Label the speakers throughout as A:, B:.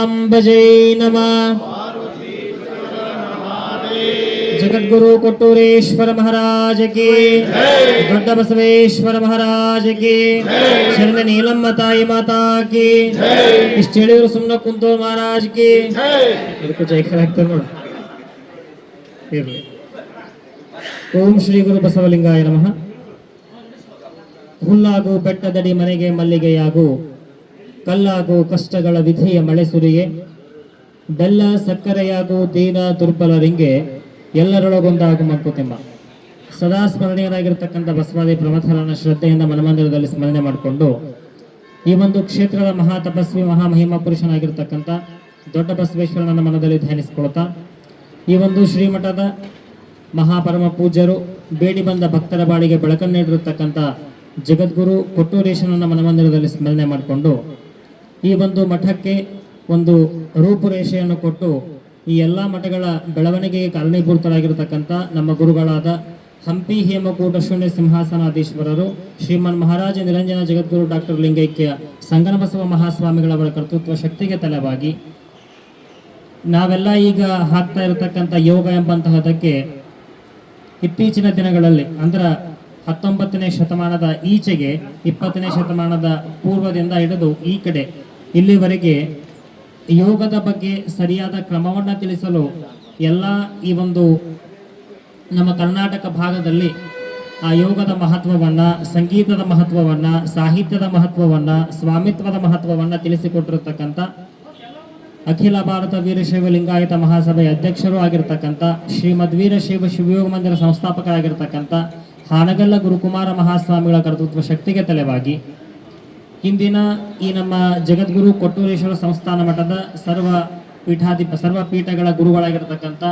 A: ಪಾರ್ವತೀಪತಿಪದಾಂಬಜೈ ನಮಃ ಜಗದ್ಗುರು ಕೊಟ್ಟೂರೇಶ್ವರ ಮಹಾರಾಜ ಕಿ ದೊಡ್ಡ ಬಸವೇಶ್ವರ ಮಹಾರಾಜ ಕಿ ಶರಣ ನೀಲಮ್ಮ ತಾಯಿ ಮಾತಾ ಕಿ ಇಷ್ಟು ಹೇಳಿದ್ರು ಸುಮ್ಮನೆ ಕುಂತೋ ಮಹಾರಾಜ್ ಕಿ ಇದಕ್ಕೂ ಜೈಕರ ಆಗ್ತದೆ ನೋಡು ಇರ್ಲಿ ಓಂ ಶ್ರೀ ಗುರು ಬಸವಲಿಂಗಾಯ ನಮಃ ಹುಲ್ಲಾಗು ಬೆಟ್ಟದಡಿ ಮನೆಗೆ ಮಲ್ಲಿಗೆಯಾಗು ಕಲ್ಲಾಗು ಕಷ್ಟಗಳ ವಿಧಿಯ ಮಳೆ ಸುರಿಯೇ. ಬೆಲ್ಲ, ಸಕ್ಕರೆಯಾಗೋ ದೀನ ದುರ್ಬಲರಿಂಗೆ ಎಲ್ಲರೊಳಗೊಂದಾಗು ಮಂಕುತಿಮ್ಮ ಸದಾ ಸ್ಮರಣೀಯರಾಗಿರ್ತಕ್ಕಂಥ ಬಸವಾದಿ ಪ್ರಮಥರನ್ನ ಶ್ರದ್ಧೆಯಿಂದ ಮನಮಂದಿರದಲ್ಲಿ ಸ್ಮರಣೆ ಮಾಡಿಕೊಂಡು ಈ ಒಂದು ಕ್ಷೇತ್ರದ ಮಹಾ ತಪಸ್ವಿ ಮಹಾ ಮಹಿಮಾ ಪುರುಷನಾಗಿರ್ತಕ್ಕಂಥ ದೊಡ್ಡ ಬಸವೇಶ್ವರನನ್ನ ಮನದಲ್ಲಿ ಧ್ಯಾನಿಸಿಕೊಳ್ತಾ, ಈ ಒಂದು ಶ್ರೀಮಠದ ಮಹಾಪರಮ ಪೂಜ್ಯರು, ಬೇಡಿ ಬಂದ ಭಕ್ತರ ಬಾಳಿಗೆ ಬೆಳಕನ್ನು ನೀಡಿರತಕ್ಕಂಥ ಜಗದ್ಗುರು ಕೊಟ್ಟೂರೇಶನನ್ನ ಮನಮಂದಿರದಲ್ಲಿ ಸ್ಮರಣೆ ಮಾಡಿಕೊಂಡು ಈ ಒಂದು ಮಠಕ್ಕೆ ಒಂದು ರೂಪುರೇಷೆಯನ್ನು ಕೊಟ್ಟು ಈ ಎಲ್ಲ ಮಠಗಳ ಬೆಳವಣಿಗೆಗೆ ಕಾರಣೀಭೂತರಾಗಿರತಕ್ಕಂಥ ನಮ್ಮ ಗುರುಗಳಾದ ಹಂಪಿ ಹೇಮಕೂಟ ಶೂನ್ಯ ಸಿಂಹಾಸನಾಧೀಶ್ವರರು, ಶ್ರೀಮನ್ ಮಹಾರಾಜ ನಿರಂಜನ ಜಗದ್ಗುರು ಡಾಕ್ಟರ್ ಲಿಂಗೈಕ್ಯ ಸಂಗನಬಸವ ಮಹಾಸ್ವಾಮಿಗಳವರ ಕರ್ತೃತ್ವ ಶಕ್ತಿಗೆ ತಲೆವಾಗಿ ನಾವೆಲ್ಲ ಈಗ ಹಾಕ್ತಾ ಇರತಕ್ಕಂಥ ಯೋಗ ಎಂಬಂತಹದಕ್ಕೆ ಇತ್ತೀಚಿನ ದಿನಗಳಲ್ಲಿ, ಅಂದ್ರ ಹತ್ತೊಂಬತ್ತನೇ ಶತಮಾನದ ಈಚೆಗೆ, ಇಪ್ಪತ್ತನೇ ಶತಮಾನದ ಪೂರ್ವದಿಂದ ಹಿಡಿದು ಈ ಕಡೆ ಇಲ್ಲಿವರೆಗೆ ಯೋಗದ ಬಗ್ಗೆ ಸರಿಯಾದ ಕ್ರಮವನ್ನು ತಿಳಿಸಲು ಎಲ್ಲ ಈ ಒಂದು ನಮ್ಮ ಕರ್ನಾಟಕ ಭಾಗದಲ್ಲಿ ಆ ಯೋಗದ ಮಹತ್ವವನ್ನು, ಸಂಗೀತದ ಮಹತ್ವವನ್ನು, ಸಾಹಿತ್ಯದ ಮಹತ್ವವನ್ನು, ಸ್ವಾಮಿತ್ವದ ಮಹತ್ವವನ್ನು ತಿಳಿಸಿಕೊಟ್ಟಿರತಕ್ಕಂಥ ಅಖಿಲ ಭಾರತ ವೀರಶೈವ ಲಿಂಗಾಯತ ಮಹಾಸಭೆಯ ಅಧ್ಯಕ್ಷರು ಆಗಿರ್ತಕ್ಕಂಥ ಶ್ರೀಮದ್ ವೀರಶೈವ ಶಿವಯೋಗ ಮಂದಿರ ಸಂಸ್ಥಾಪಕರಾಗಿರ್ತಕ್ಕಂಥ ಹಾನಗಲ್ಲ ಗುರುಕುಮಾರ ಮಹಾಸ್ವಾಮಿಗಳ ಕರ್ತೃತ್ವ ಶಕ್ತಿಗೆ ತಲೆವಾಗಿ ಇಂದಿನ ಈ ನಮ್ಮ ಜಗದ್ಗುರು ಕೊಟ್ಟೂರೇಶ್ವರ ಸಂಸ್ಥಾನ ಮಠದ ಸರ್ವ ಪೀಠಾಧಿಪ, ಸರ್ವ ಪೀಠಗಳ ಗುರುಗಳಾಗಿರತಕ್ಕಂಥ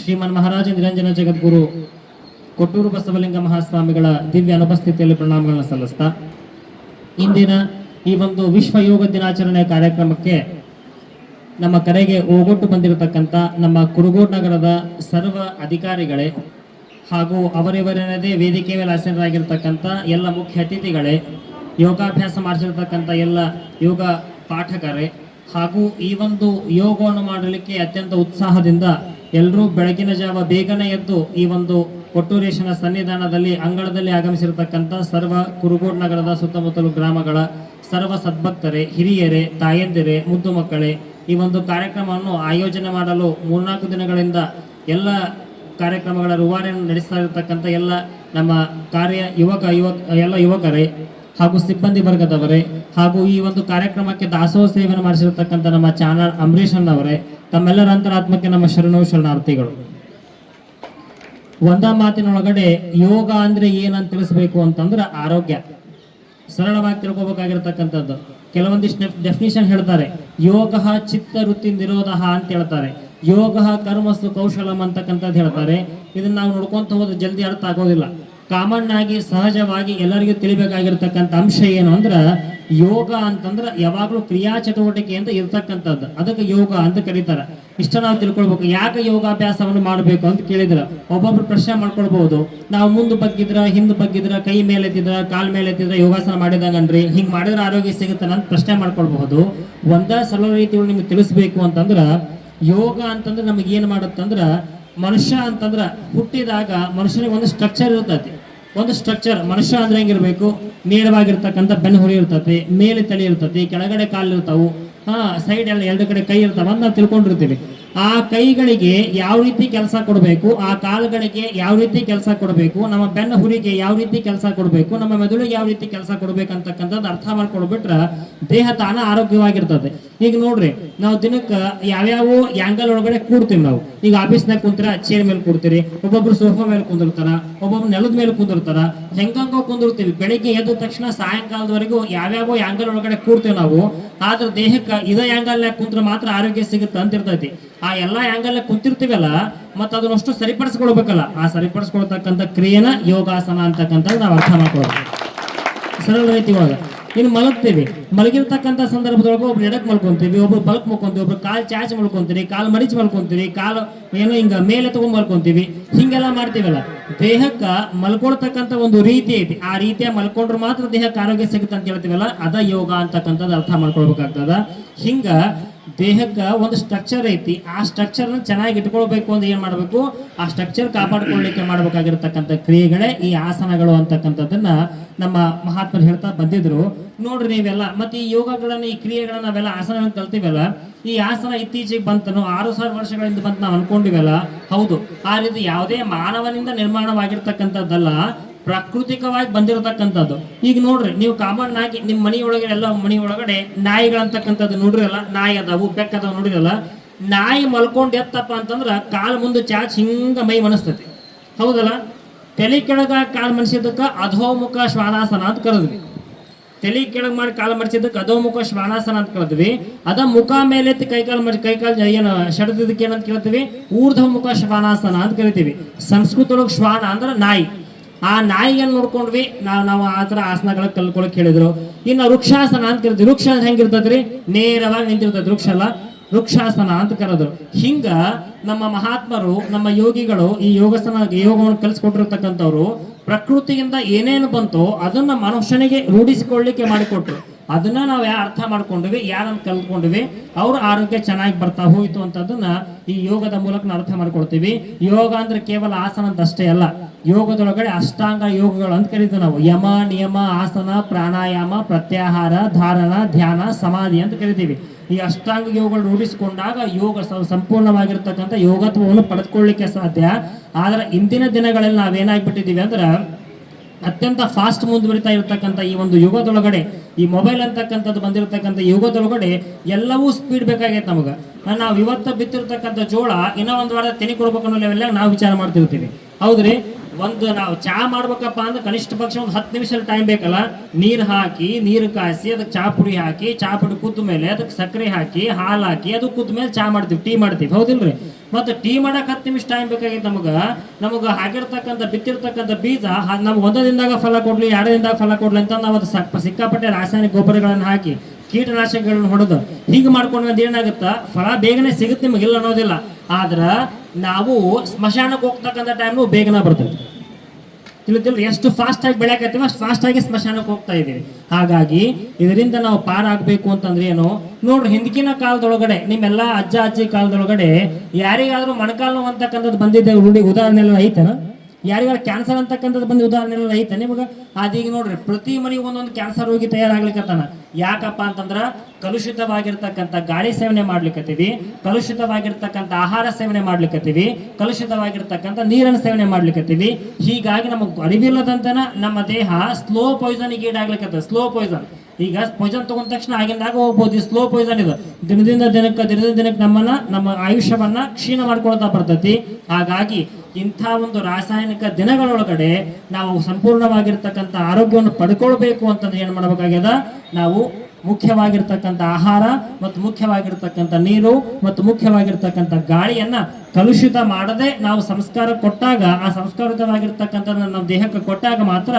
A: ಶ್ರೀಮನ್ ಮಹಾರಾಜ ನಿರಂಜನ ಜಗದ್ಗುರು ಕೊಟ್ಟೂರು ಬಸವಲಿಂಗ ಮಹಾಸ್ವಾಮಿಗಳ ದಿವ್ಯ ಅನುಪಸ್ಥಿತಿಯಲ್ಲಿ ಪ್ರಣಾಮಗಳನ್ನು ಸಲ್ಲಿಸ್ತಾ, ಇಂದಿನ ಈ ಒಂದು ವಿಶ್ವ ಯೋಗ ದಿನಾಚರಣೆ ಕಾರ್ಯಕ್ರಮಕ್ಕೆ ನಮ್ಮ ಕರೆಗೆ ಓಗೊಟ್ಟು ಬಂದಿರತಕ್ಕಂಥ ನಮ್ಮ ಕುರುಗೋಡ್ ನಗರದ ಸರ್ವ ಅಧಿಕಾರಿಗಳೇ ಹಾಗೂ ಅವರಿವರನ್ನದೇ ವೇದಿಕೆ ಮೇಲೆ ಆಸೀನರಾಗಿರ್ತಕ್ಕಂಥ ಎಲ್ಲ ಮುಖ್ಯ ಅತಿಥಿಗಳೇ ಯೋಗಾಭ್ಯಾಸ ಮಾಡಿಸಿರ್ತಕ್ಕಂಥ ಎಲ್ಲ ಯೋಗ ಪಾಠಕರೇ, ಹಾಗೂ ಈ ಒಂದು ಯೋಗವನ್ನು ಮಾಡಲಿಕ್ಕೆ ಅತ್ಯಂತ ಉತ್ಸಾಹದಿಂದ ಎಲ್ಲರೂ ಬೆಳಗಿನ ಜಾವ ಬೇಗನೆ ಎದ್ದು ಈ ಒಂದು ಕೊಟ್ಟೂರೇಶನ ಸನ್ನಿಧಾನದಲ್ಲಿ, ಅಂಗಳದಲ್ಲಿ ಆಗಮಿಸಿರತಕ್ಕಂಥ ಸರ್ವ ಕುರುಗೋಡ್ ನಗರದ ಸುತ್ತಮುತ್ತಲು ಗ್ರಾಮಗಳ ಸರ್ವ ಸದ್ಭಕ್ತರೇ, ಹಿರಿಯರೇ, ತಾಯಂದಿರೇ, ಮುದ್ದು ಮಕ್ಕಳೇ, ಈ ಒಂದು ಕಾರ್ಯಕ್ರಮವನ್ನು ಆಯೋಜನೆ ಮಾಡಲು ಮೂರ್ನಾಲ್ಕು ದಿನಗಳಿಂದ ಎಲ್ಲ ಕಾರ್ಯಕ್ರಮಗಳ ರೂವಾರಿಯನ್ನು ನಡೆಸ್ತಾ ಇರತಕ್ಕಂಥ ಎಲ್ಲ ನಮ್ಮ ಕಾರ್ಯ ಯುವಕ ಯುವಕ, ಎಲ್ಲ ಯುವಕರೇ ಹಾಗೂ ಸಿಬ್ಬಂದಿ ವರ್ಗದವರೇ ಹಾಗೂ ಈ ಒಂದು ಕಾರ್ಯಕ್ರಮಕ್ಕೆ ದಾಸೋಹ ಸೇವೆಯನ್ನು ಮಾಡಿಸಿರತಕ್ಕಂಥ ನಮ್ಮ ಚಾನಲ್ ಅಂಬರೀಷ್ ಅಣ್ಣವರೇ ತಮ್ಮೆಲ್ಲರ ಅಂತರಾತ್ಮಕ್ಕೆ ನಮ್ಮ ಶರಣವು ಶರಣಾರ್ಥಿಗಳು. ಒಂದ ಮಾತಿನೊಳಗಡೆ ಯೋಗ ಅಂದ್ರೆ ಏನಂತ ತಿಳಿಸ್ಬೇಕು ಅಂತಂದ್ರೆ ಆರೋಗ್ಯ. ಸರಳವಾಗಿ ತಿಳ್ಕೊಬೇಕಾಗಿರ್ತಕ್ಕಂಥದ್ದು. ಕೆಲವೊಂದಿಷ್ಟು ಡೆಫಿನಿಷನ್ ಹೇಳ್ತಾರೆ, ಯೋಗ ಚಿತ್ತ ವೃತ್ತಿ ನಿರೋಧ ಅಂತ ಹೇಳ್ತಾರೆ. ಯೋಗ ಕರ್ಮಸ್ತು ಕೌಶಲಂ ಅಂತಕ್ಕಂಥದ್ದು ಹೇಳ್ತಾರೆ. ಇದನ್ನ ನಾವು ನೋಡ್ಕೊಂತ ಹೋದ್ರೆ ಜಲ್ದಿ ಅರ್ಥ ಆಗೋದಿಲ್ಲ. ಕಾಮನ್ ಆಗಿ ಸಹಜವಾಗಿ ಎಲ್ಲರಿಗೂ ತಿಳಿಬೇಕಾಗಿರ್ತಕ್ಕಂಥ ಅಂಶ ಏನು ಅಂದ್ರೆ, ಯೋಗ ಅಂತಂದ್ರೆ ಯಾವಾಗಲೂ ಕ್ರಿಯಾ ಚಟುವಟಿಕೆ ಅಂತ ಇರ್ತಕ್ಕಂಥದ್ದು. ಅದಕ್ಕೆ ಯೋಗ ಅಂತ ಕರೀತಾರೆ. ಇಷ್ಟ ನಾವು ತಿಳ್ಕೊಳ್ಬೇಕು, ಯಾಕೆ ಯೋಗಾಭ್ಯಾಸವನ್ನು ಮಾಡಬೇಕು ಅಂತ ಕೇಳಿದ್ರ. ಒಬ್ಬೊಬ್ರು ಪ್ರಶ್ನೆ ಮಾಡ್ಕೊಳ್ಬಹುದು. ನಾವು ಮುಂದೆ ಬಗ್ಗಿದ್ರ, ಹಿಂದೆ ಬಗ್ಗಿದ್ರ, ಕೈ ಮೇಲೆ ಎತ್ತಿದ್ರ, ಕಾಲ್ ಮೇಲೆ ಎತ್ತಿದ್ರ, ಯೋಗಾಸನ ಮಾಡಿದಂಗನ್ರಿ, ಹಿಂಗ್ ಮಾಡಿದ್ರೆ ಆರೋಗ್ಯ ಸಿಗುತ್ತಲ್ಲ ಅಂತ ಪ್ರಶ್ನೆ ಮಾಡ್ಕೊಳ್ಬಹುದು. ಒಂದ ಸರಳ ರೀತಿಯಲ್ಲಿ ನಿಮ್ಗೆ ತಿಳಿಸ್ಬೇಕು ಅಂತಂದ್ರ, ಯೋಗ ಅಂತಂದ್ರೆ ನಮಗೆ ಏನ್ ಮಾಡುತ್ತಂದ್ರ ಮನುಷ್ಯ ಅಂತಂದ್ರೆ ಹುಟ್ಟಿದಾಗ ಮನುಷ್ಯನಿಗೆ ಒಂದು ಸ್ಟ್ರಕ್ಚರ್ ಇರ್ತೈತಿ. ಒಂದು ಸ್ಟ್ರಕ್ಚರ್ ಮನುಷ್ಯ ಅಂದ್ರೆ ಹೆಂಗಿರ್ಬೇಕು? ನೇರವಾಗಿರ್ತಕ್ಕಂಥ ಬೆನ್ನು ಹುರಿ ಇರ್ತತಿ, ಮೇಲೆ ತಲೆ ಇರ್ತತಿ, ಕೆಳಗಡೆ ಕಾಲು ಇರ್ತಾವು, ಹಾ ಸೈಡ್ ಎಲ್ಲ ಎರಡು ಕಡೆ ಕೈ ಇರ್ತಾವ ಅಂತ ನಾವು ತಿಳ್ಕೊಂಡಿರ್ತೀವಿ. ಆ ಕೈಗಳಿಗೆ ಯಾವ ರೀತಿ ಕೆಲಸ ಕೊಡಬೇಕು, ಆ ಕಾಲುಗಳಿಗೆ ಯಾವ ರೀತಿ ಕೆಲಸ ಕೊಡಬೇಕು, ನಮ್ಮ ಬೆನ್ನ ಹುರಿಗೆ ಯಾವ ರೀತಿ ಕೆಲಸ ಕೊಡಬೇಕು, ನಮ್ಮ ಮೆದುಳಿಗೆ ಯಾವ ರೀತಿ ಕೆಲಸ ಕೊಡ್ಬೇಕಂತಕ್ಕಂಥದ್ದು ಅರ್ಥ ಮಾಡ್ಕೊಡ್ಬಿಟ್ರ ದೇಹ ತಾನ ಆರೋಗ್ಯವಾಗಿರ್ತದೆ. ಈಗ ನೋಡ್ರಿ, ನಾವು ದಿನಕ್ಕೆ ಯಾವ್ಯಾವ ಯಾಂಗಲ್ ಒಳಗಡೆ ಕೂಡ್ತೀವಿ ನಾವು. ಈಗ ಆಫೀಸ್ನಾಗ ಕುಂತ್ರ ಚೇರ್ ಮೇಲೆ ಕೂಡ್ತೀರಿ, ಒಬ್ಬೊಬ್ರು ಸೋಫಾ ಮೇಲೆ ಕುಂದಿರ್ತಾರ, ಒಬ್ಬೊಬ್ರು ನೆಲದ ಮೇಲೆ ಕುಂದಿರ್ತಾರ, ಹೆಂಗಂಗೋ ಕುಂದಿರ್ತೀವಿ. ಬೆಳಿಗ್ಗೆ ಎದ್ದ ತಕ್ಷಣ ಸಾಯಂಕಾಲದವರೆಗೂ ಯಾವ್ಯಾವ ಯಾಂಗಲ್ ಒಳಗಡೆ ಕೂಡ್ತೀವಿ ನಾವು. ಆದ್ರೆ ದೇಹಕ್ಕೆ ಇದ ಯಾಂಗಲ್ನಾಗ ಕುಂತ್ರ ಮಾತ್ರ ಆರೋಗ್ಯ ಸಿಗುತ್ತೆ ಅಂತ ಇರ್ತೈತಿ ಆ ಎಲ್ಲ ಯಾಂಗಲ್ ಕುಂತಿರ್ತೀವಲ್ಲ, ಮತ್ತೆ ಅದನ್ನಷ್ಟು ಸರಿಪಡಿಸ್ಕೊಳ್ಬೇಕಲ್ಲ. ಆ ಸರಿಪಡಿಸ್ಕೊಳ್ತಕ್ಕಂಥ ಕ್ರಿಯೆನ ಯೋಗಾಸನ ಅಂತಕ್ಕಂಥ ನಾವು ಅರ್ಥ ಮಾಡ್ಕೊಳ್ಬೇಕು. ಸರಳ ರೀತಿ ಒಳಗೆ. ಇನ್ನು ಮಲಗ್ತೀವಿ. ಮಲಗಿರ್ತಕ್ಕಂಥ ಸಂದರ್ಭದೊಳಗೆ ಒಬ್ರು ಎಡಕ್ ಮಲ್ಕೊಂತೀವಿ, ಒಬ್ರು ಬಲ್ಕ್ ಮಲ್ಕೊಂತೀವಿ, ಒಬ್ರು ಕಾಲ್ ಚಾಚ್ ಮಲ್ಕೊಂತೀರಿ, ಕಾಲ್ ಮಡಿಚ್ ಮಲ್ಕೊಂತೀರಿ ಕಾಲು ಏನೋ ಹಿಂಗೆ ಮೇಲೆ ತಗೊಂಡ್ ಮಲ್ಕೊಂತೀವಿ. ಹಿಂಗೆಲ್ಲ ಮಾಡ್ತೀವಲ್ಲ. ದೇಹಕ್ಕ ಮಲ್ಕೊಳ್ತಕ್ಕಂಥ ಒಂದು ರೀತಿ ಐತಿ. ಆ ರೀತಿಯ ಮಲ್ಕೊಂಡ್ರೆ ಮಾತ್ರ ದೇಹಕ್ಕೆ ಆರೋಗ್ಯ ಸಿಗುತ್ತೆ ಅಂತ ಹೇಳ್ತೀವಲ್ಲ, ಅದ ಯೋಗ ಅಂತಕ್ಕಂಥದ್ದು ಅರ್ಥ ಮಾಡ್ಕೊಳ್ಬೇಕಾಗ್ತದ. ಹಿಂಗ ದೇಹಕ್ಕೆ ಒಂದು ಸ್ಟ್ರಕ್ಚರ್ ಐತಿ. ಆ ಸ್ಟ್ರಕ್ಚರ್ನ ಚೆನ್ನಾಗಿ ಇಟ್ಕೊಳ್ಬೇಕು ಅಂದ್ರೆ ಏನು ಮಾಡಬೇಕು? ಆ ಸ್ಟ್ರಕ್ಚರ್ ಕಾಪಾಡ್ಕೊಳ್ಳಿಕ್ಕೆ ಮಾಡಬೇಕಾಗಿರ್ತಕ್ಕಂಥ ಕ್ರಿಯೆಗಳೇ ಈ ಆಸನಗಳು ಅಂತಕ್ಕಂಥದ್ದನ್ನ ನಮ್ಮ ಮಹಾತ್ಮರು ಹೇಳ್ತಾ ಬಂದಿದ್ರು. ನೋಡ್ರಿ ನೀವೆಲ್ಲ, ಮತ್ತೆ ಈ ಯೋಗಗಳನ್ನ, ಈ ಕ್ರಿಯೆಗಳನ್ನ ನಾವೆಲ್ಲ ಆಸನ ಕಲ್ತೀವಲ್ಲ? ಈ ಆಸನ ಇತ್ತೀಚೆಗೆ ಬಂತನು, ಆರು ಸಾವಿರ ವರ್ಷಗಳಿಂದ ಬಂತ ನಾವು ಅನ್ಕೊಂಡಿವಲ್ಲ? ಹೌದು. ಆ ರೀತಿ ಯಾವುದೇ ಮಾನವನಿಂದ ನಿರ್ಮಾಣವಾಗಿರ್ತಕ್ಕಂಥದ್ದಲ್ಲ. ಪ್ರಾಕೃತಿಕವಾಗಿ ಬಂದಿರತಕ್ಕಂಥದ್ದು. ಈಗ ನೋಡ್ರಿ, ನೀವು ಕಾಮನ್ ಆಗಿ ನಿಮ್ಮ ಮನಿ ಒಳಗಡೆ ಎಲ್ಲ ಮನಿ ಒಳಗಡೆ ನಾಯಿಗಳಂತಕ್ಕಂಥದ್ದು ನೋಡ್ರಿಲ್ಲ ನಾಯಿ ಅದಾವು, ಬೆಕ್ಕ ನೋಡಿರಲ್ಲ ನಾಯಿ ಮಲ್ಕೊಂಡು ಎತ್ತಪ್ಪ ಅಂತಂದ್ರೆ ಕಾಲು ಮುಂದೆ ಚಾಚ್ ಹಿಂಗ ಮೈ ಮನಸ್ತತಿ ಹೌದಲ್ಲ? ತಲೆ ಕೆಳಗ ಕಾಲು ಮನಸಿದ್ದಕ್ಕೆ ಅಧೋಮುಖ ಶ್ವಾನಾಸನ ಅಂತ ಕರೆದ್ವಿ. ತಲೆ ಕೆಳಗೆ ಮಾಡಿ ಕಾಲು ಮಡಿಸಿದ್ದಕ್ಕೆ ಅಧೋಮುಖ ಶ್ವಾನಾಸನ ಅಂತ ಕೇಳ್ತೀವಿ ಅದ ಮುಖ ಮೇಲೆ ಎತ್ತಿ ಕೈ ಕಾಲು ಮಡಿ ಕೈ ಕಾಲು ಏನು ಶಡದಿದ್ದಕ್ಕೆ ಏನಂತ ಕೇಳ್ತೀವಿ? ಊರ್ಧ್ವಮುಖ ಶ್ವಾನಾಸನ ಅಂತ ಕರಿತೀವಿ. ಸಂಸ್ಕೃತ ಒಳಗೆ ಶ್ವಾನ ಅಂದ್ರೆ ನಾಯಿ. ಆ ನಾಯಿಯನ್ನು ನೋಡ್ಕೊಂಡ್ವಿ. ನಾವು ನಾವು ಆ ಥರ ಆಸನಗಳ ಕಲ್ಕೊಳಕ್ ಹೇಳಿದ್ರು. ಇನ್ನು ವೃಕ್ಷಾಸನ ಅಂತ ಕರಿತೀವಿ. ವೃಕ್ಷ ಹೆಂಗಿರ್ತದ್ರಿ ನೇರವಾಗಿ ನಿಂತಿರ್ತದೆ ವೃಕ್ಷ ಅಲ್ಲ ವೃಕ್ಷಾಸನ ಅಂತ ಕರೆದ್ರು. ಹಿಂಗ ನಮ್ಮ ಮಹಾತ್ಮರು, ನಮ್ಮ ಯೋಗಿಗಳು ಈ ಯೋಗಾಸನ, ಯೋಗವನ್ನು ಕಲಿಸ್ಕೊಟ್ಟಿರ್ತಕ್ಕಂಥವ್ರು ಪ್ರಕೃತಿಯಿಂದ ಏನೇನು ಬಂತೋ ಅದನ್ನ ಮನುಷ್ಯನಿಗೆ ರೂಢಿಸಿಕೊಳ್ಳಿಕ್ಕೆ ಮಾಡಿಕೊಟ್ರು. ಅದನ್ನ ನಾವು ಯಾರು ಅರ್ಥ ಮಾಡ್ಕೊಂಡ್ವಿ, ಯಾರನ್ನ ಕಲ್ತ್ಕೊಂಡ್ವಿ ಅವ್ರ ಆರೋಗ್ಯ ಚೆನ್ನಾಗಿ ಬರ್ತಾ ಹೋಯಿತು ಅಂತದನ್ನ ಈ ಯೋಗದ ಮೂಲಕ ಅರ್ಥ ಮಾಡ್ಕೊಳ್ತೀವಿ. ಯೋಗ ಅಂದ್ರೆ ಕೇವಲ ಆಸನ ಅಂತ ಅಷ್ಟೇ ಅಲ್ಲ, ಯೋಗದೊಳಗಡೆ ಅಷ್ಟಾಂಗ ಯೋಗಗಳು ಅಂತ ಕರಿತೀವಿ ನಾವು. ಯಮ, ನಿಯಮ, ಆಸನ, ಪ್ರಾಣಾಯಾಮ, ಪ್ರತ್ಯಾಹಾರ, ಧಾರಣ, ಧ್ಯಾನ, ಸಮಾಧಿ ಅಂತ ಕರಿತೀವಿ. ಈ ಅಷ್ಟಾಂಗ ಯೋಗಗಳು ರೂಢಿಸಿಕೊಂಡಾಗ ಯೋಗ ಸಂಪೂರ್ಣವಾಗಿರ್ತಕ್ಕಂಥ ಯೋಗತ್ವವನ್ನು ಪಡೆದುಕೊಳ್ಳಿಕ್ಕೆ ಸಾಧ್ಯ. ಆದ್ರೆ ಇಂದಿನ ದಿನಗಳಲ್ಲಿ ನಾವೇನಾಗ್ಬಿಟ್ಟಿದ್ದೀವಿ ಅಂದ್ರೆ ಅತ್ಯಂತ ಫಾಸ್ಟ್ ಮುಂದುವರಿತಾ ಇರತಕ್ಕಂಥ ಈ ಒಂದು ಯುಗದೊಳಗಡೆ, ಈ ಮೊಬೈಲ್ ಅಂತಕ್ಕಂಥದ್ದು ಬಂದಿರತಕ್ಕಂಥ ಯುಗದೊಳಗಡೆ ಎಲ್ಲವೂ ಸ್ಪೀಡ್ ಬೇಕಾಗೈತೆ ನಮಗೆ. ನಾವು ಇವತ್ತ ಬಿತ್ತಿರ್ತಕ್ಕಂಥ ಜೋಳ ಇನ್ನೂ ಒಂದು ವಾರ ತೆನಿ ಕೊಡ್ಬೇಕು ಅನ್ನೋ ಲೆವೆಲ್ ನಾವು ವಿಚಾರ ಮಾಡ್ತಿರ್ತೀವಿ. ಹೌದ್ರಿ? ಒಂದು ನಾವು ಚಹಾ ಮಾಡ್ಬೇಕಪ್ಪ ಅಂದ್ರೆ ಕನಿಷ್ಠ ಪಕ್ಷ ಒಂದು ಹತ್ತು ನಿಮಿಷ ಟೈಮ್ ಬೇಕಲ್ಲ? ನೀರು ಹಾಕಿ, ನೀರು ಕಾಯಿಸಿ, ಅದಕ್ಕೆ ಚಹಾ ಪುಡಿ ಹಾಕಿ ಚಹಾ ಪುಡಿ ಕುದ್ದ ಮೇಲೆ ಅದಕ್ಕೆ ಸಕ್ಕರೆ ಹಾಕಿ, ಹಾಲು ಹಾಕಿ, ಅದು ಕುದ್ದ ಮೇಲೆ ಚಾ ಮಾಡ್ತೀವಿ, ಟೀ ಮಾಡ್ತೀವಿ. ಹೌದಿಲ್ರಿ? ಮತ್ತೆ ಟೀ ಮಾಡಕ್ಕೆ ಹತ್ತು ನಿಮಿಷ ಟೈಮ್ ಬೇಕಾಗಿತ್ತು ನಮಗೆ. ನಮಗೆ ಹಾಕಿರ್ತಕ್ಕಂಥ ಬಿತ್ತಿರ್ತಕ್ಕಂಥ ಬೀಜ ನಮ್ಗೆ ಒಂದೇ ದಿನದಾಗ ಫಲ ಕೊಡ್ಲಿ, ಎರಡು ದಿನದಾಗ ಫಲ ಕೊಡ್ಲಿ ಅಂತ ನಾವು ಅದು ಸಕ್- ಸಿಕ್ಕಾಪಟ್ಟೆ ರಾಸಾಯನಿಕ ಗೊಬ್ಬರಗಳನ್ನು ಹಾಕಿ ಕೀಟನಾಶಕಗಳನ್ನು ಹೊಡೆದು ಹೀಗೆ ಮಾಡ್ಕೊಂಡ್ರೆ ಏನಾಗುತ್ತಾ ಫಲ ಬೇಗನೆ ಸಿಗುತ್ತೆ ನಿಮಗಿಲ್ಲ ಅನ್ನೋದಿಲ್ಲ. ಆದ್ರೆ ನಾವು ಸ್ಮಶಾನಕ್ಕೆ ಹೋಗ್ತಕ್ಕಂಥ ಟೈಮು ಬೇಗನೆ ಬರ್ತದೆ. ತಿಳಿದಿಲ್ಲ ಎಷ್ಟು ಫಾಸ್ಟ್ ಆಗಿ ಬೆಳೆಯಕತ್ತೀವಿ ಅಷ್ಟು ಫಾಸ್ಟ್ ಆಗಿ ಸ್ಮಶಾನಕ್ಕೆ ಹೋಗ್ತಾ ಇದೀವಿ ಹಾಗಾಗಿ ಇದರಿಂದ ನಾವು ಪಾರಾಗಬೇಕು ಅಂತಂದ್ರೆ ಏನು? ನೋಡ್ರಿ ಹಿಂದಿನ ಕಾಲದೊಳಗಡೆ, ನಿಮ್ಮೆಲ್ಲ ಅಜ್ಜ, ಅಜ್ಜಿ ಕಾಲದೊಳಗಡೆ ಯಾರಿಗಾದ್ರೂ ಮೊಣಕಾಲು ಅಂತಕ್ಕಂಥದ್ದು ಬಂದಿದ್ದೆ ರೂಢಿ ಉದಾಹರಣೆ ಎಲ್ಲ ಐತನ? ಯಾರಿಗಾರ ಕ್ಯಾನ್ಸರ್ ಅಂತಕ್ಕಂಥದ್ದು ಬಂದು ಉದಾಹರಣೆ ಎಲ್ಲ ಐತೆ. ನಿಮಗೆ ಅದೀಗ ನೋಡ್ರಿ, ಪ್ರತಿ ಮನೆಗೆ ಒಂದೊಂದು ಕ್ಯಾನ್ಸರ್ ರೋಗಿ ತಯಾರಾಗ್ಲಿಕ್ಕತ್ತಾನ ಯಾಕಪ್ಪ ಅಂತಂದ್ರ, ಕಲುಷಿತವಾಗಿರ್ತಕ್ಕಂಥ ಗಾಳಿ ಸೇವನೆ ಮಾಡ್ಲಿಕ್ಕತ್ತೀವಿ ಕಲುಷಿತವಾಗಿರ್ತಕ್ಕಂಥ ಆಹಾರ ಸೇವನೆ ಮಾಡ್ಲಿಕ್ಕತ್ತೀವಿ ಕಲುಷಿತವಾಗಿರ್ತಕ್ಕಂಥ ನೀರನ್ನು ಸೇವನೆ ಮಾಡ್ಲಿಕ್ಕತ್ತೀವಿ ಹೀಗಾಗಿ ನಮಗೆ ಅರಿವಿಲ್ಲದಂತನ ನಮ್ಮ ದೇಹ ಸ್ಲೋ ಪಾಯ್ಸನ್ಗೆ ಈಡಾಗ್ಲಿಕ್ಕತ್ತ ಸ್ಲೋ ಪಾಯ್ಸನ್ ಈಗ ಪಾಯ್ಸನ್ ತಗೊಂಡ ತಕ್ಷಣ ಆಗಿಂದಾಗ ಹೋಗ್ಬೋದು ಈ ಸ್ಲೋ ಪಾಯ್ಸನ್ ಇದು. ದಿನದಿಂದ ದಿನಕ್ಕೆ ದಿನದಿಂದ ದಿನಕ್ಕೆ ನಮ್ಮನ್ನ, ನಮ್ಮ ಆಯುಷ್ಯವನ್ನ ಕ್ಷೀಣ ಮಾಡ್ಕೊಳ್ತಾ ಬರ್ತೈತಿ. ಹಾಗಾಗಿ ಇಂಥ ಒಂದು ರಾಸಾಯನಿಕ ದಿನಗಳೊಳಗಡೆ ನಾವು ಸಂಪೂರ್ಣವಾಗಿರ್ತಕ್ಕಂಥ ಆರೋಗ್ಯವನ್ನು ಪಡ್ಕೊಳ್ಬೇಕು ಅಂತಂದ್ರೆ ಏನು ಮಾಡಬೇಕಾಗ್ಯದ? ನಾವು ಮುಖ್ಯವಾಗಿರ್ತಕ್ಕಂಥ ಆಹಾರ ಮತ್ತು ಮುಖ್ಯವಾಗಿರ್ತಕ್ಕಂಥ ನೀರು ಮತ್ತು ಮುಖ್ಯವಾಗಿರ್ತಕ್ಕಂಥ ಗಾಳಿಯನ್ನ ಕಲುಷಿತ ಮಾಡದೆ ನಾವು ಸಂಸ್ಕಾರ ಕೊಟ್ಟಾಗ, ಆ ಸಂಸ್ಕಾರಿತವಾಗಿರ್ತಕ್ಕಂಥ ನಮ್ಮ ದೇಹಕ್ಕೆ ಕೊಟ್ಟಾಗ ಮಾತ್ರ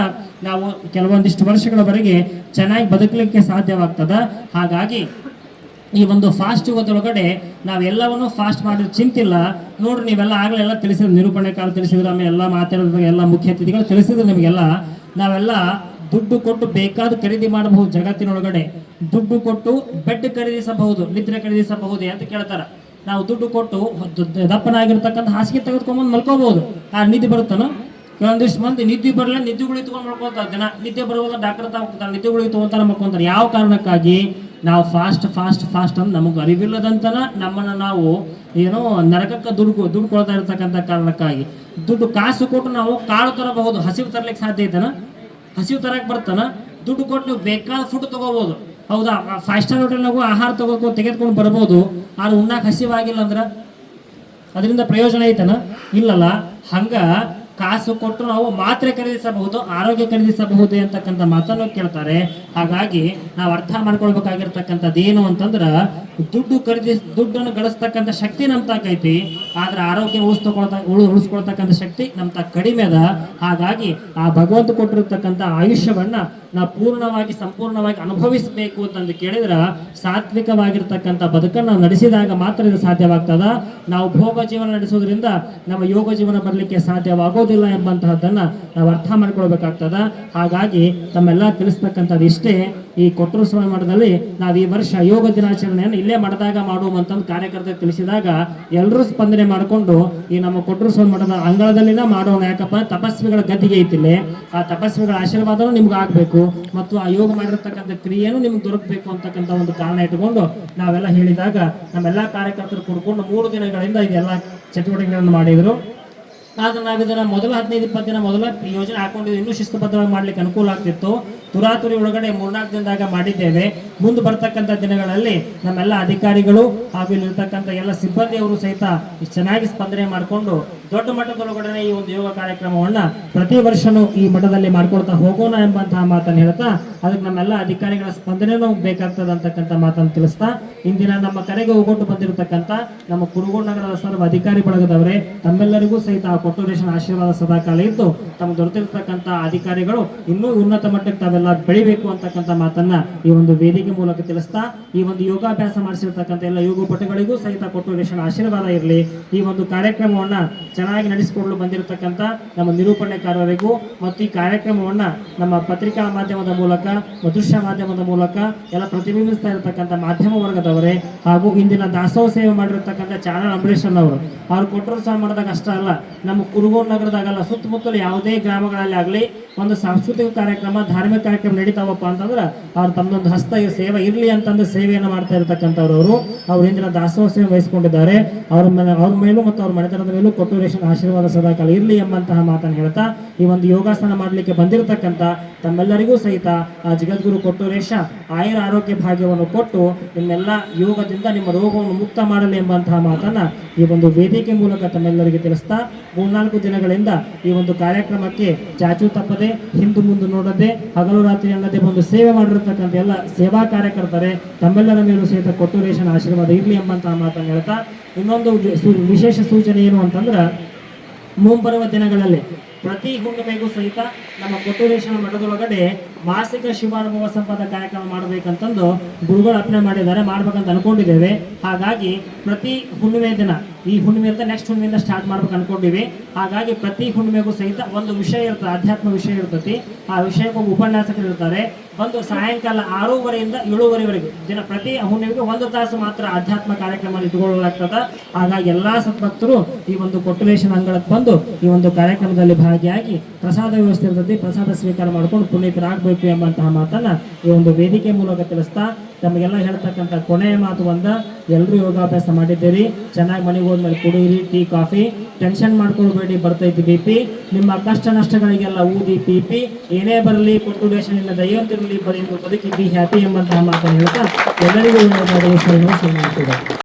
A: ನಾವು ಕೆಲವೊಂದಿಷ್ಟು ವರ್ಷಗಳವರೆಗೆ ಚೆನ್ನಾಗಿ ಬದುಕಲಿಕ್ಕೆ ಸಾಧ್ಯವಾಗ್ತದ. ಹಾಗಾಗಿ ಈ ಒಂದು ಫಾಸ್ಟ್ ಯುಗದೊಳಗಡೆ ನಾವೆಲ್ಲವನ್ನು ಫಾಸ್ಟ್ ಮಾಡಿದ್ರೆ ಚಿಂತಿಲ್ಲ. ನೋಡ್ರಿ, ನೀವೆಲ್ಲ ಆಗಲೆಲ್ಲ ತಿಳಿಸಿದ್ರು, ನಿರೂಪಣೆ ಕಾಲ ತಿಳಿಸಿದ್ರು, ಆಮೇಲೆ ಎಲ್ಲ ಮಾತಾಡಿದಾಗ ಎಲ್ಲ ಮುಖ್ಯ ಅತಿಥಿಗಳು ತಿಳಿಸಿದ್ರು ನಿಮಗೆಲ್ಲ ನಾವೆಲ್ಲ ದುಡ್ಡು ಕೊಟ್ಟು ಬೇಕಾದ ಖರೀದಿ ಮಾಡಬಹುದು ಜಗತ್ತಿನೊಳಗಡೆ. ದುಡ್ಡು ಕೊಟ್ಟು ಬೆಡ್ ಖರೀದಿಸಬಹುದು, ನಿದ್ರೆ ಖರೀದಿಸಬಹುದೇ ಅಂತ ಕೇಳ್ತಾರೆ. ನಾವು ದುಡ್ಡು ಕೊಟ್ಟು ದಪ್ಪನಾಗಿರ್ತಕ್ಕಂಥ ಹಾಸಿಗೆ ತೆಗೆದುಕೊಂಡ್ಬಂದು ಮಲ್ಕೋಬಹುದು. ಆ ನಿಧಿ ಬರುತ್ತಾನ? ಕೆಲವೊಂದಿಷ್ಟು ಮಂದಿ ನಿದ್ದೆ ಬರಲ್ಲ ನಿದ್ದೆ ಗುಳಿ ತಗೊಂಡು ಜನ ದಿನ ನಿದ್ದೆ ಬರುವಾಗ ಡಾಕ್ಟರ್ ಹತ್ರ ಹೋಗ್ತಾರೆ ನಿದ್ದೆ ಗುಳಿ ತಗೊಂತಾರೆ ಮಲ್ಕೊಂತಾರೆ ಯಾವ ಕಾರಣಕ್ಕಾಗಿ? ನಾವು ಫಾಸ್ಟ್ ಫಾಸ್ಟ್ ಫಾಸ್ಟ್ ಅಂತ ನಮಗೆ ಅರಿವಿಲ್ಲದಂತನ ನಮ್ಮನ್ನು ನಾವು ಏನೋ ನರಕಕ್ಕೆ ದುಡ್ಡು ದುಡ್ಡು ಕೊಡ್ತಾ ಇರ್ತಕ್ಕಂಥ ಕಾರಣಕ್ಕಾಗಿ. ದುಡ್ಡು ಕಾಸು ಕೊಟ್ಟು ನಾವು ಕಾಳು ತರಬಹುದು, ಹಸಿವು ತರಲಿಕ್ಕೆ ಸಾಧ್ಯ ಐತನ? ಹಸಿವು ತರಕ್ಕೆ ಬರ್ತಾನ? ದುಡ್ಡು ಕೊಟ್ಟು ನೀವು ಬೇಕಾದ ಫುಡ್ ತಗೋಬಹುದು ಹೌದಾ? ಫೈವ್ ಸ್ಟಾರ್ ಹೋಟೆಲ್ನಾಗೂ ಆಹಾರ ತಗೋಕೊ, ತೆಗೆದುಕೊಂಡು ಬರ್ಬೋದು. ಆದ್ರೆ ಉಣ್ಣಾಕ ಹಸಿವಾಗಿಲ್ಲ ಅಂದ್ರೆ? ಅದರಿಂದ ಪ್ರಯೋಜನ ಐತನ? ಇಲ್ಲಲ್ಲ. ಹಂಗ ಕಾಸು ಕೊಟ್ಟರು ನಾವು ಮಾತ್ರೆ ಖರೀದಿಸಬಹುದು, ಆರೋಗ್ಯ ಖರೀದಿಸಬಹುದು ಅಂತಕ್ಕಂಥ ಮಾತನ್ನು ಕೇಳ್ತಾರೆ. ಹಾಗಾಗಿ ನಾವು ಅರ್ಥ ಮಾಡ್ಕೊಳ್ಬೇಕಾಗಿರ್ತಕ್ಕಂಥದ್ದು ಏನು ಅಂತಂದ್ರೆ, ದುಡ್ಡು ಖರೀದಿ, ದುಡ್ಡನ್ನು ಗಳಿಸ್ತಕ್ಕಂಥ ಶಕ್ತಿ ನಮ್ ತಾಕೈತಿ ಆದ್ರೆ ಆರೋಗ್ಯ ಉಳಿಸ್ಕೊಳ್ತಾ, ಉಳು, ಉಳಿಸ್ಕೊಳ್ತಕ್ಕಂಥ ಶಕ್ತಿ ನಮ್ ತಾ ಕಡಿಮೆ ಅದ. ಹಾಗಾಗಿ ಆ ಭಗವಂತ ಕೊಟ್ಟಿರ್ತಕ್ಕಂಥ ಆಯುಷ್ಯವನ್ನ ನಾವು ಪೂರ್ಣವಾಗಿ, ಸಂಪೂರ್ಣವಾಗಿ ಅನುಭವಿಸಬೇಕು ಅಂತಂದು ಕೇಳಿದ್ರ, ಸಾತ್ವಿಕವಾಗಿರ್ತಕ್ಕಂಥ ಬದುಕನ್ನು ನಡೆಸಿದಾಗ ಮಾತ್ರ ಇದು ಸಾಧ್ಯವಾಗ್ತದ. ನಾವು ಭೋಗ ಜೀವನ ನಡೆಸೋದ್ರಿಂದ ನಮ್ಮ ಯೋಗ ಜೀವನ ಬರಲಿಕ್ಕೆ ಸಾಧ್ಯವಾಗೋದಿಲ್ಲ ಆಗೋದಿಲ್ಲ ಎಂಬಂತಹದ್ದನ್ನ ನಾವು ಅರ್ಥ ಮಾಡ್ಕೊಳ್ಬೇಕಾಗ್ತದ. ಹಾಗಾಗಿ ತಮ್ಮೆಲ್ಲ ತಿಳಿಸ್ತಕ್ಕಂಥದ್ದು ಇಷ್ಟೇ. ಈ ಕೊಟ್ಟೂರು ಮಠದಲ್ಲಿ ನಾವು ಈ ವರ್ಷ ಯೋಗ ದಿನಾಚರಣೆಯನ್ನು ಇಲ್ಲೇ ಮಾಡಿದಾಗ ಮಾಡುವಂತಂದು ಕಾರ್ಯಕರ್ತರು ತಿಳಿಸಿದಾಗ ಎಲ್ಲರೂ ಸ್ಪಂದನೆ ಮಾಡಿಕೊಂಡು ಈ ನಮ್ಮ ಕೊಟ್ಟರು ಸ್ವಾಮಿ ಮಠದ ಅಂಗಳದಲ್ಲಿನ ಮಾಡೋಣ ಯಾಕಪ್ಪ ತಪಸ್ವಿಗಳ ಗದ್ದಿಗೆ ಐತಿಲ್ಲಿ. ಆ ತಪಸ್ವಿಗಳ ಆಶೀರ್ವಾದನೂ ನಿಮ್ಗೆ ಆಗಬೇಕು. ಮತ್ತು ಆ ಯೋಗ ಮಾಡಿರ್ತಕ್ಕಂಥ ಕ್ರಿಯೆನೂ ನಿಮ್ಗೆ ದೊರಕಬೇಕು ಅಂತಕ್ಕಂಥ ಒಂದು ಕಾರಣ ಇಟ್ಟುಕೊಂಡು ನಾವೆಲ್ಲ ಹೇಳಿದಾಗ ನಮ್ಮೆಲ್ಲ ಕಾರ್ಯಕರ್ತರು ಕೂಡ್ಕೊಂಡು ಮೂರು ದಿನಗಳಿಂದ ಇದೆಲ್ಲ ಚಟುವಟಿಕೆಗಳನ್ನು ಮಾಡಿದ್ರು. ಆದ್ರೆ ನಾವು ಇದನ್ನ ಮೊದಲ ಹದಿನೈದು ಇಪ್ಪತ್ತು ದಿನ ಮೊದಲ ಯೋಜನೆ ಹಾಕೊಂಡಿದ್ದು ಇನ್ನೂ ಶಿಸ್ತುಬದ್ಧವಾಗಿ ಮಾಡ್ಲಿಕ್ಕೆ ಅನುಕೂಲ ಆಗ್ತಿತ್ತು. ತುರಾತುರಿ ಒಳಗಡೆ ಮೂರ್ನಾಲ್ಕು ದಿನದಾಗ ಮಾಡಿದ್ದೇವೆ. ಮುಂದೆ ಬರ್ತಕ್ಕಂಥ ದಿನಗಳಲ್ಲಿ ನಮ್ಮೆಲ್ಲ ಅಧಿಕಾರಿಗಳು ಹಾಗೂ ಇಲ್ಲಿರ್ತಕ್ಕಂಥ ಎಲ್ಲ ಸಿಬ್ಬಂದಿಯವರು ಸಹಿತ ಚೆನ್ನಾಗಿ ಸ್ಪಂದನೆ ಮಾಡಿಕೊಂಡು ದೊಡ್ಡ ಮಟ್ಟದೊಳಗಡೆ ಈ ಒಂದು ಯೋಗ ಕಾರ್ಯಕ್ರಮವನ್ನ ಪ್ರತಿ ವರ್ಷನೂ ಈ ಮಠದಲ್ಲಿ ಮಾಡ್ಕೊಳ್ತಾ ಹೋಗೋಣ ಎಂಬಂತಹ ಮಾತನ್ನು ಹೇಳ್ತಾ, ಅದಕ್ಕೆ ನಮ್ಮೆಲ್ಲ ಅಧಿಕಾರಿಗಳ ಸ್ಪಂದನೆನೂ ಬೇಕಾಗ್ತದೆ ಅಂತಕ್ಕಂಥ ಮಾತನ್ನು ತಿಳಿಸ್ತಾ, ಇಂದಿನ ನಮ್ಮ ಕರೆಗೆ ಹೋಗೊಟ್ಟು ಬಂದಿರತಕ್ಕಂಥ ನಮ್ಮ ಕುರುಗೋಡು ನಗರದ ಸರ್ವ ಅಧಿಕಾರಿ ಬಳಗದವರೇ, ತಮ್ಮೆಲ್ಲರಿಗೂ ಸಹಿತ ಆ ಕೊಟ್ಟೂರೇಶನ ಆಶೀರ್ವಾದ ಸದಾಕಾಲ ಇದ್ದು ತಮ್ಮ ದೊರೆತಿರ್ತಕ್ಕಂಥ ಅಧಿಕಾರಿಗಳು ಇನ್ನೂ ಉನ್ನತ ಮಟ್ಟಕ್ಕೆ ತಾವೆಲ್ಲ ಬೆಳಿಬೇಕು ಅಂತಕ್ಕಂಥ ಮಾತನ್ನ ಈ ಒಂದು ವೇದಿಕೆ ಮೂಲಕ ತಿಳಿಸ್ತಾ, ಈ ಒಂದು ಯೋಗಾಭ್ಯಾಸ ಮಾಡಿಸಿರ್ತಕ್ಕಂಥ ಎಲ್ಲ ಯೋಗಪಟುಗಳಿಗೂ ಸಹಿತ ಕೊಟ್ಟೂರೇಶನ್ ಆಶೀರ್ವಾದ ಇರಲಿ. ಈ ಒಂದು ಕಾರ್ಯಕ್ರಮವನ್ನ ಚೆನ್ನಾಗಿ ನಡೆಸಿಕೊಡಲು ಬಂದಿರತಕ್ಕಂಥ ನಮ್ಮ ನಿರೂಪಣೆಕಾರರಿಗೂ ಮತ್ತು ಈ ಕಾರ್ಯಕ್ರಮವನ್ನ ನಮ್ಮ ಪತ್ರಿಕಾ ಮಾಧ್ಯಮದ ಮೂಲಕ ದೃಶ್ಯ ಮಾಧ್ಯಮದ ಮೂಲಕ ಎಲ್ಲ ಪ್ರತಿಬಿಂಬಿಸ್ತಾ ಇರತಕ್ಕಂಥ ಮಾಧ್ಯಮ ವರ್ಗದವರೇ ಹಾಗೂ ಇಂದಿನ ದಾಸೋಹ ಸೇವೆ ಮಾಡಿರತಕ್ಕಂಥ ಚಾನಲ್ ಅಂಬರೀಶ್ ಅವರು ಅವ್ರು ಕೊಟ್ಟರು ಸಹ ಮಾಡಿದಾಗ ಅಷ್ಟೇ ಅಲ್ಲ, ನಮ್ಮ ಕುರುಗೋಡು ನಗರದಾಗಲ್ಲ ಸುತ್ತಮುತ್ತಲು ಯಾವುದೇ ಗ್ರಾಮಗಳಲ್ಲಿ ಆಗಲಿ ಒಂದು ಸಾಂಸ್ಕೃತಿಕ ಕಾರ್ಯಕ್ರಮ, ಧಾರ್ಮಿಕ ಕಾರ್ಯಕ್ರಮ ನಡೀತಾವಪ್ಪ ಅಂತಂದ್ರೆ ಅವ್ರು ತಮ್ಮದೊಂದು ಹಸ್ತ ಸೇವೆ ಇರಲಿ ಅಂತಂದು ಸೇವೆಯನ್ನು ಮಾಡ್ತಾ ಇರತಕ್ಕಂಥವ್ರು ಅವರು. ಅವ್ರ ಇಂದಿನ ದಾಸೋಹ ಸೇವೆ ವಹಿಸಿಕೊಂಡಿದ್ದಾರೆ. ಅವ್ರ ಅವ್ರ ಮೇಲೂ ಮತ್ತು ಅವ್ರ ಮನೆತನದ ಮೇಲೂ ಕೊಟ್ಟೂರೇಶನ್ ಆಶೀರ್ವಾದ ಸದಾಕಾಲ ಇರಲಿ ಎಂಬಂತಹ ಮಾತನ್ನು ಹೇಳ್ತಾ, ಈ ಒಂದು ಯೋಗಾಸನ ಮಾಡಲಿಕ್ಕೆ ಬಂದಿರತಕ್ಕಂಥ ತಮ್ಮೆಲ್ಲರಿಗೂ ಸಹಿತ ಆ ಜಗದ್ಗುರು ಕೊಟ್ಟೂರೇಶ ಆಯುರ ಆರೋಗ್ಯ ಭಾಗ್ಯವನ್ನು ಕೊಟ್ಟು ನಿಮ್ಮೆಲ್ಲ ಯೋಗದಿಂದ ನಿಮ್ಮ ರೋಗವನ್ನು ಮುಕ್ತ ಮಾಡಲಿ ಎಂಬಂತಹ ಮಾತನ್ನ ಈ ಒಂದು ವೇದಿಕೆ ಮೂಲಕ ತಮ್ಮೆಲ್ಲರಿಗೆ ತಿಳಿಸ್ತಾ, ಮೂರ್ನಾಲ್ಕು ದಿನಗಳಿಂದ ಈ ಒಂದು ಕಾರ್ಯಕ್ರಮಕ್ಕೆ ಚಾಚು ತಪ್ಪದೆ ಹಿಂದು ಮುಂದೆ ನೋಡದೆ ಹಗಲು ರಾತ್ರಿ ಅನ್ನದೆ ಒಂದು ಸೇವೆ ಮಾಡಿರ್ತಕ್ಕಂಥ ಎಲ್ಲ ಸೇವಾ ಕಾರ್ಯಕರ್ತರೆ, ತಮ್ಮೆಲ್ಲರ ಮೇಲೂ ಸಹಿತ ಕೊಟ್ಟೂರೇಶನ ಆಶೀರ್ವಾದ ಇರಲಿ ಎಂಬಂತಹ ಮಾತನ್ನು ಹೇಳ್ತಾ, ಇನ್ನೊಂದು ವಿಶೇಷ ಸೂಚನೆ ಏನು ಅಂತಂದ್ರೆ, ಮುಂಬರುವ ದಿನಗಳಲ್ಲಿ ಪ್ರತಿ ಹುಣ್ಣಿಮೆಗೂ ಸಹಿತ ನಮ್ಮ ಕೊಟ್ಟೂರೇಶ್ವರ ಮಠದೊಳಗಡೆ ಮಾಸಿಕ ಶಿವಾನುಭವ ಸಂಪದ ಕಾರ್ಯಕ್ರಮ ಮಾಡಬೇಕಂತಂದು ಗುರುಗಳು ಅರ್ಪಣೆ ಮಾಡಿದ್ದಾರೆ, ಮಾಡ್ಬೇಕಂತ ಅನ್ಕೊಂಡಿದ್ದೇವೆ. ಹಾಗಾಗಿ ಪ್ರತಿ ಹುಣ್ಣಿಮೆ ದಿನ ಈ ಹುಣ್ಣಿಮೆಯಿಂದ ನೆಕ್ಸ್ಟ್ ಹುಣ್ಣಿಮೆಯಿಂದ ಸ್ಟಾರ್ಟ್ ಮಾಡ್ಬೇಕು ಅನ್ಕೊಂಡಿವಿ. ಹಾಗಾಗಿ ಪ್ರತಿ ಹುಣ್ಣಿಮೆಗೂ ಸಹಿತ ಒಂದು ವಿಷಯ ಇರ್ತದೆ, ಅಧ್ಯಾತ್ಮ ವಿಷಯ ಇರ್ತೈತಿ ಆ ವಿಷಯಕ್ಕೆ ಒಬ್ಬ ಉಪನ್ಯಾಸಕರು ಇರ್ತಾರೆ. ಒಂದು ಸಾಯಂಕಾಲ ಆರೂವರೆಯಿಂದ ಏಳುವರೆವರೆಗೆ, ದಿನ ಪ್ರತಿ ಹುಣ್ಣಿಮೆಗೆ ಒಂದು ತಾಸು ಮಾತ್ರ ಅಧ್ಯಾತ್ಮ ಕಾರ್ಯಕ್ರಮ ಇಟ್ಕೊಳ್ಳಲಾಗ್ತದ ಹಾಗಾಗಿ ಎಲ್ಲಾ ಸದ್ಭಕ್ತರು ಈ ಒಂದು ಕೊಟ್ಟುಲೇಶನ್ ಅಂಗಳಕ್ಕೆ ಬಂದು ಈ ಒಂದು ಕಾರ್ಯಕ್ರಮದಲ್ಲಿ ಭಾಗಿಯಾಗಿ ಪ್ರಸಾದ ವ್ಯವಸ್ಥೆ ಇರ್ತದೆ. ಪ್ರಸಾದ ಸ್ವೀಕಾರ ಮಾಡಿಕೊಂಡು ಪುನೀತರಾಗಬೇಕು ಎಂಬಂತಹ ಮಾತನ್ನ ಈ ಒಂದು ವೇದಿಕೆ ಮೂಲಕ ತಿಳಿಸ್ತಾ ತಮಗೆಲ್ಲ ಹೇಳ್ತಕ್ಕಂಥ ಕೊನೆಯ ಮಾತು ಒಂದ ಎಲ್ಲರೂ ಯೋಗಾಭ್ಯಾಸ ಮಾಡಿದ್ದೀರಿ. ಚೆನ್ನಾಗಿ ಮನೆಗೆ ಹೋದ್ಮೇಲೆ ಕುಡಿಯಿರಿ ಟೀ, ಕಾಫಿ. ಟೆನ್ಷನ್ ಮಾಡ್ಕೊಳ್ಬೇಡಿ ಬರ್ತೈತಿ ಬಿ ಪಿ. ನಿಮ್ಮ ಕಷ್ಟ ನಷ್ಟಗಳಿಗೆಲ್ಲ ಊದಿ ಪಿ ಪಿ. ಏನೇ ಬರಲಿ ಕೊಟ್ಟುಲೇಶನ್ ಇಲ್ಲ ದೈವಂತಿರಲಿ ಬರೀ ಬದುಕಿ ಬಿ ಹ್ಯಾಪಿ ಎಂಬಂತಹ ಮಾತನ್ನು ಹೇಳ್ತಾ ಎಲ್ಲರಿಗೂ ಶುರು ಮಾಡ್ತಿದ್ದಾರೆ.